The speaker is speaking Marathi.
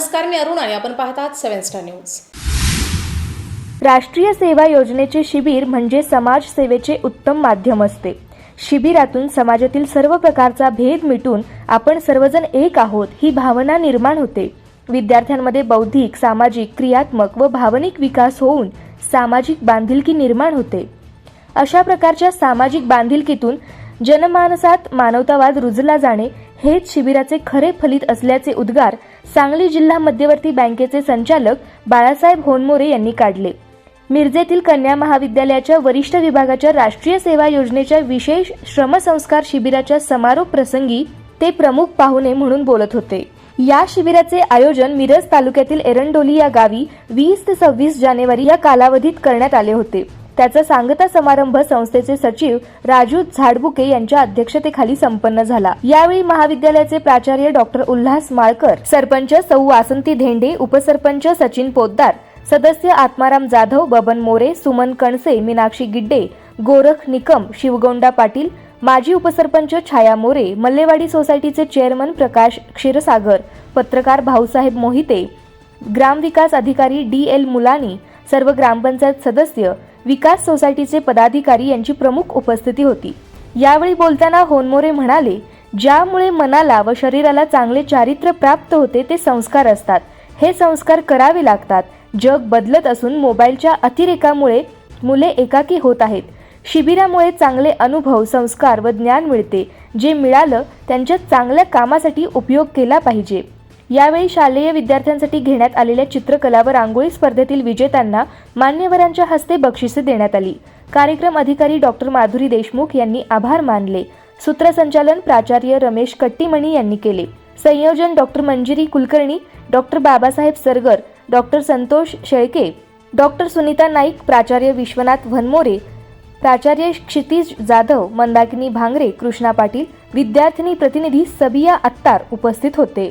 नमस्कार मी अरुण आणि आपण पाहत आहात सेव्हन स्टार न्यूज. राष्ट्रीय सेवा योजनेचे शिबिर म्हणजे समाज सेवेचे उत्तम माध्यम असते. शिबिरातून समाजातील सर्व प्रकारचा भेद मिटून आपण सर्वजण एक आहोत ही भावना निर्माण होते. विद्यार्थ्यांमध्ये बौद्धिक सामाजिक क्रियात्मक व भावनिक विकास होऊन सामाजिक बांधिलकी निर्माण होते. अशा प्रकारच्या सामाजिक बांधिलकीतून जनमानसात मानवतावाद रुजला जाणे हेच शिबिराचे खरे फलित असल्याचे उद्गार सांगली जिल्हा मध्यवर्ती बँकेचे संचालक बाळासाहेब होनमोरे यांनी काढले. मिरजेतील कन्या महाविद्यालयाच्या वरिष्ठ विभागाच्या राष्ट्रीय सेवा योजनेच्या विशेष श्रमसंस्कार शिबिराच्या समारोप प्रसंगी ते प्रमुख पाहुणे म्हणून बोलत होते. या शिबिराचे आयोजन मिरज तालुक्यातील एरंडोली या गावी वीस ते सव्वीस जानेवारी या कालावधीत करण्यात आले होते. त्याचा सांगता समारंभ संस्थेचे सचिव राजू झाडबुके यांच्या अध्यक्षतेखाली संपन्न झाला. यावेळी महाविद्यालयाचे प्राचार्य डॉक्टर उल्हास माळकर सरपंच सौ. वासंती धेंडे उपसरपंच सचिन पोद्दार सदस्य आत्माराम जाधव बबन मोरे सुमन कणसे मीनाक्षी गिड्डे गोरख निकम शिवगोंडा पाटील माजी उपसरपंच छाया मोरे मल्लेवाडी सोसायटीचे चेअरमन प्रकाश क्षीरसागर पत्रकार भाऊसाहेब मोहिते ग्रामविकास अधिकारी डी एल मुलानी सर्व ग्रामपंचायत सदस्य विकास सोसायटीचे पदाधिकारी यांची प्रमुख उपस्थिती होती. यावेळी बोलताना होनमोरे म्हणाले ज्यामुळे मनाला व शरीराला चांगले चारित्र्य प्राप्त होते ते संस्कार असतात. हे संस्कार करावे लागतात. जग बदलत असून मोबाईलच्या अतिरेकामुळे मुले एकाकी होत आहेत. शिबिरामुळे चांगले अनुभव संस्कार व ज्ञान मिळते. जे मिळालं त्यांच्या चांगल्या कामासाठी उपयोग केला पाहिजे. यावेळी शालेय विद्यार्थ्यांसाठी घेण्यात आलेल्या चित्रकला व रांगोळी स्पर्धेतील विजेत्यांना मान्यवरांच्या हस्ते बक्षिसे देण्यात आली. कार्यक्रम अधिकारी डॉक्टर माधुरी देशमुख यांनी आभार मानले. सूत्रसंचालन प्राचार्य रमेश कट्टीमणी यांनी केले. संयोजन doctor Manjiri Kulkarni doctor Babasaheb Sargar doctor Santosh Shelke doctor Sunita Naik प्राचार्य विश्वनाथ वनमोरे प्राचार्य क्षितिज जाधव मंदाकिनी भांगरे कृष्णा पाटील विद्यार्थिनी प्रतिनिधी सबिया अत्तार उपस्थित होते.